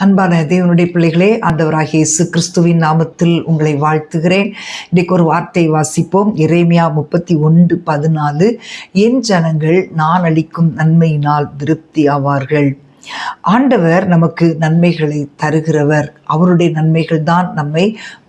அன்பான தேவனுடைய பிள்ளைகளே ஆண்டவராக இயேசு கிறிஸ்துவின் நாமத்தில் உங்களை வாழ்த்துகிறேன். இன்றைக்கு ஒரு வார்த்தை வாசிப்போம். இறைமையா முப்பத்தி ஒன்று பதினாலு. என் ஜனங்கள் நான் அளிக்கும் நன்மையினால் திருப்தி ஆவார்கள். ஆண்டவர் நமக்கு நன்மைகளை தருகிறவர். அவருடைய நன்மைகள் தான் நம்மை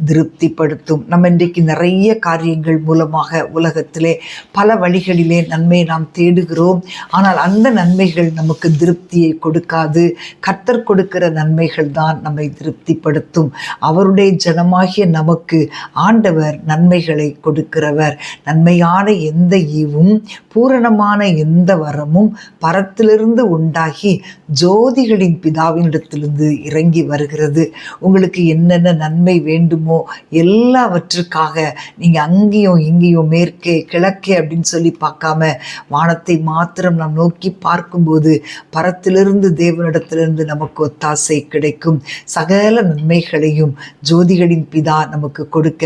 திருப்திப்படுத்தும். நம்ம இன்றைக்கு நிறைய காரியங்கள் மூலமாக உலகத்திலே பல வழிகளிலே நன்மை நாம் தேடுகிறோம். ஆனால் அந்த நன்மைகள் நமக்கு திருப்தியை கொடுக்காது. கர்த்தர் கொடுக்கிற நன்மைகள் தான் நம்மை திருப்திப்படுத்தும். அவருடைய ஜனமாகிய நமக்கு ஆண்டவர் நன்மைகளை கொடுக்கிறவர். நன்மையான எந்த ஈவும் பூரணமான எந்த வரமும் பரத்திலிருந்து உண்டாகி ஜோதி ஜோதிகளின் பிதாவினிடத்திலிருந்து இறங்கி வருகிறது. உங்களுக்கு என்னென்ன நன்மை வேண்டுமோ எல்லாவற்றுக்காக நீங்கள் அங்கேயும் இங்கேயும் மேற்கே கிழக்கே அப்படின்னு சொல்லி பார்க்காம வானத்தை மாத்திரம் நாம் நோக்கி பார்க்கும்போது பரத்திலிருந்து தேவனிடத்திலிருந்து நமக்கு ஒத்தாசை கிடைக்கும். சகல நன்மைகளையும் ஜோதிகளின் பிதா நமக்கு கொடுக்க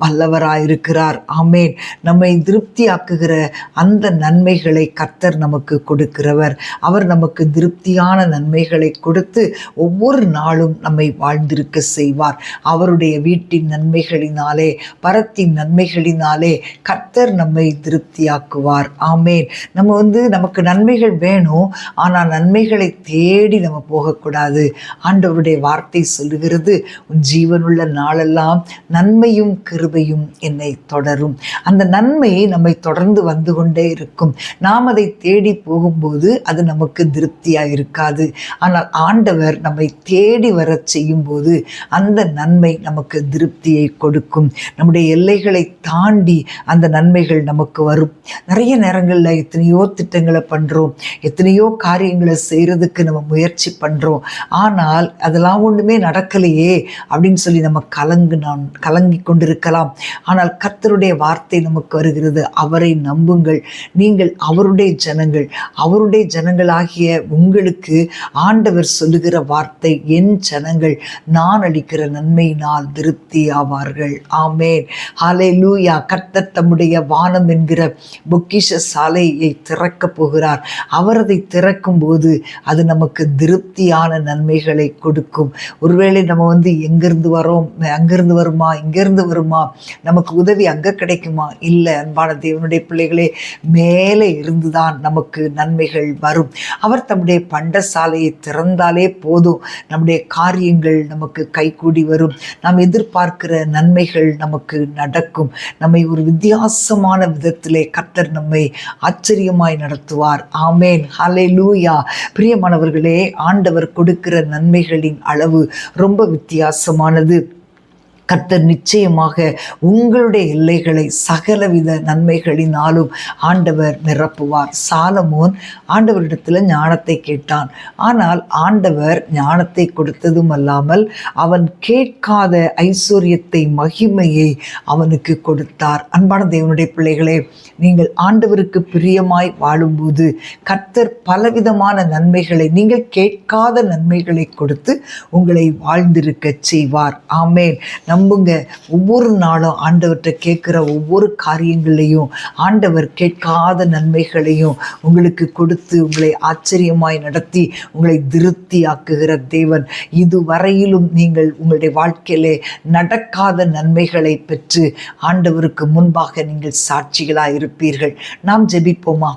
வல்லவராயிருக்கிறார். ஆமேன். நம்மை திருப்தியாக்குகிற அந்த நன்மைகளை கர்த்தர் நமக்கு கொடுக்கிறவர். அவர் நமக்கு திருப்தியான நன்மை நன்மைகளை கொடுத்து ஒவ்வொரு நாளும் நம்மை வாழ்ந்திருக்க செய்வார். அவருடைய வீட்டின் நன்மைகளினாலே பரத்தின் நன்மைகளினாலே கர்த்தர் நம்மை திருப்தியாக்குவார். ஆமேன். நம்ம வந்து நமக்கு நன்மைகள் வேணும் ஆனால் நன்மைகளை தேடி நம்ம போகக்கூடாது. ஆண்டவருடைய வார்த்தை சொல்லுகிறது உன் ஜீவனுள்ள நாளெல்லாம் நன்மையும் கிருபையும் என்னை தொடரும். அந்த நன்மை நம்மை தொடர்ந்து வந்து கொண்டே இருக்கும். நாம் அதை தேடி போகும்போது அது நமக்கு திருப்தியாக இருக்காது ஆனால் ஆண்டவர் நம்மை தேடி வரச் செய்யும்போது அந்த நன்மை நமக்கு திருப்தியை கொடுக்கும். நம்முடைய எல்லைகளை தாண்டி அந்த நன்மைகள் நமக்கு வரும். நிறைய நேரங்களில் எத்தனையோ திட்டங்களை பண்ணுறோம் எத்தனையோ காரியங்களை செய்கிறதுக்கு நம்ம முயற்சி பண்ணுறோம் ஆனால் அதெல்லாம் ஒன்றுமே நடக்கலையே அப்படின்னு சொல்லி நம்ம கலங்கு நான் கலங்கி கொண்டிருக்கலாம். ஆனால் கத்தருடைய வார்த்தை நமக்கு வருகிறது. அவரை நம்புங்கள். நீங்கள் அவருடைய ஜனங்கள். அவருடைய ஜனங்களாகிய உங்களுக்கு ஆண்டவர் சொல்லுகிற வார்த்தை என் ஜனங்கள் நான் அளிக்கிற நன்மையினால் திருப்தி ஆவார்கள். ஆமேன். ஹாலே லூயா கர்த்தர் தம்முடைய வானம் என்கிற பொக்கிஷ சாலையை திறக்கப் போகிறார். அவர் அதை திறக்கும் போது அது நமக்கு திருப்தியான நன்மைகளை கொடுக்கும். ஒருவேளை நம்ம வந்து எங்கேருந்து வரோம் அங்கேருந்து வருமா இங்கேருந்து வருமா நமக்கு உதவி அங்கே கிடைக்குமா? இல்லை அன்பான தேவனுடைய பிள்ளைகளே மேலே இருந்துதான் நமக்கு நன்மைகள் வரும். அவர் தம்முடைய வாயை திறந்தாலே போதும். நம்முடைய காரியங்கள் நமக்கு கைகூடி வரும். நாம் எதிர்பார்க்கிற நன்மைகள் நமக்கு நடக்கும். நம்மை ஒரு வித்தியாசமான விதத்திலே கர்த்தர் நம்மை ஆச்சரியமாய் நடத்துவார். ஆமேன். ஹலே லூயா பிரியமானவர்களே ஆண்டவர் கொடுக்கிற நன்மைகளின் அளவு ரொம்ப வித்தியாசமானது. கர்த்தர் நிச்சயமாக உங்களுடைய எல்லைகளை சகலவித நன்மைகளினாலும் ஆண்டவர் நிரப்புவார். சாலமோன் ஆண்டவரிடத்தில் ஞானத்தை கேட்டான். ஆனால் ஆண்டவர் ஞானத்தை கொடுத்ததும் அல்லாமல் அவன் கேட்காத ஐஸ்வர்யத்தை மகிமையை அவனுக்கு கொடுத்தார். அன்பான தேவனுடைய பிள்ளைகளே நீங்கள் ஆண்டவருக்கு பிரியமாய் வாழும்போது கர்த்தர் பலவிதமான நன்மைகளை நீங்கள் கேட்காத நன்மைகளை கொடுத்து உங்களை வாழ்ந்திருக்க செய்வார். ஆமேன். நம்புங்க. ஒவ்வொரு நாளும் ஆண்டவர்கிட்ட கேட்குற ஒவ்வொரு காரியங்களையும் ஆண்டவர் கேட்காத நன்மைகளையும் உங்களுக்கு கொடுத்து உங்களை ஆச்சரியமாய் நடத்தி உங்களை திருப்தி ஆக்குகிற தேவன். இதுவரையிலும் நீங்கள் உங்களுடைய வாழ்க்கையிலே நடக்காத நன்மைகளை பெற்று ஆண்டவருக்கு முன்பாக நீங்கள் சாட்சிகளாக இருப்பீர்கள் நாம் ஜெபிப்போமா?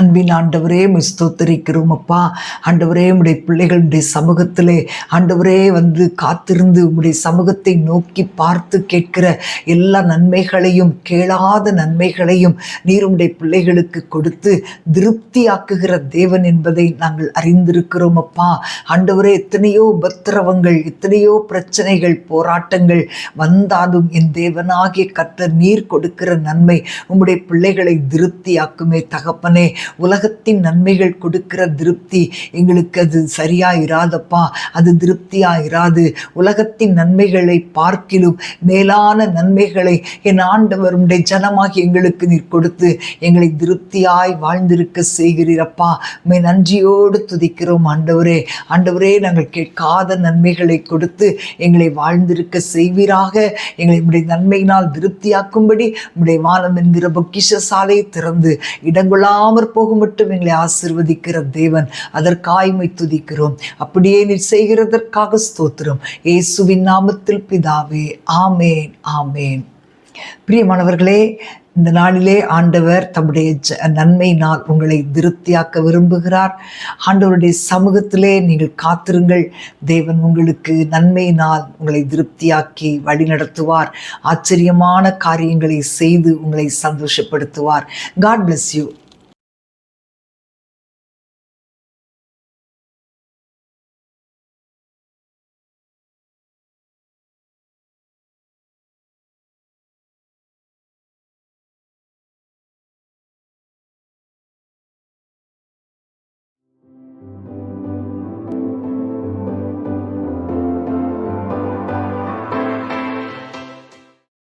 அன்பின் ஆண்டவரே ஸ்தோத்தரிக்கிறோம் அப்பா. ஆண்டவரே உடைய பிள்ளைகளுடைய சமூகத்திலே ஆண்டவரே வந்து காத்திருந்து உடைய சமூகத்தை நோக்கி பார்த்து கேட்கிற எல்லா நன்மைகளையும் கேளாத நன்மைகளையும் நீர் உடைய பிள்ளைகளுக்கு கொடுத்து திருப்தியாக்குகிற தேவன் என்பதை நாங்கள் அறிந்திருக்கிறோம் அப்பா. ஆண்டவரே எத்தனையோ உபத்திரவங்கள் எத்தனையோ பிரச்சனைகள் போராட்டங்கள் வந்தாலும் என் தேவனாகிய கத்த நீர் கொடுக்கிற நன்மை உம்முடைய பிள்ளைகளை திருப்தியாக்குமே தகப்பனே. உலகத்தின் நன்மைகள் கொடுக்கிற திருப்தி. எங்களுக்கு அது சரியாக இராதப்பா. அது திருப்தியாக இராது. உலகத்தின் நன்மைகளை பார்க்கிலும் மேலான நன்மைகளை என் ஆண்டவருடைய ஜனமாகி எங்களுக்கு நீர் கொடுத்து எங்களை திருப்தியாய் வாழ்ந்திருக்க செய்கிறீரப்பா. மே நன்றியோடு துதிக்கிறோம் ஆண்டவரே. ஆண்டவரே நாங்கள் கேட்காத நன்மைகளை கொடுத்து எங்களை வாழ்ந்திருக்க செய்வீராக. எங்களை உடைய நன்மையினால் திருப்தியாக்கும்படி உடைய வானம் என்கிற பொக்கிஷ சாலையை திறந்து இடங்கொள்ளாமற் போகும் மட்டும் எங்களை ஆசிர்வதிக்கிற தேவன். அதற்காய்மை துதிக்கிறோம். அப்படியே நீர் செய்கிறதற்காக ஸ்தோத்திரம். இயேசுவின் நாமத்தில் பிதாவே ஆமேன் ஆமேன். பிரியமானவர்களே இந்த நாளிலே ஆண்டவர் தம்முடைய ஜ நன்மையினால் உங்களை திருப்தியாக்க விரும்புகிறார். ஆண்டவருடைய சமூகத்திலே நீங்கள் காத்திருங்கள். தேவன் உங்களுக்கு நன்மையினால் உங்களை திருப்தியாக்கி வழிநடத்துவார் ஆச்சரியமான காரியங்களை செய்து உங்களை சந்தோஷப்படுத்துவார். God bless you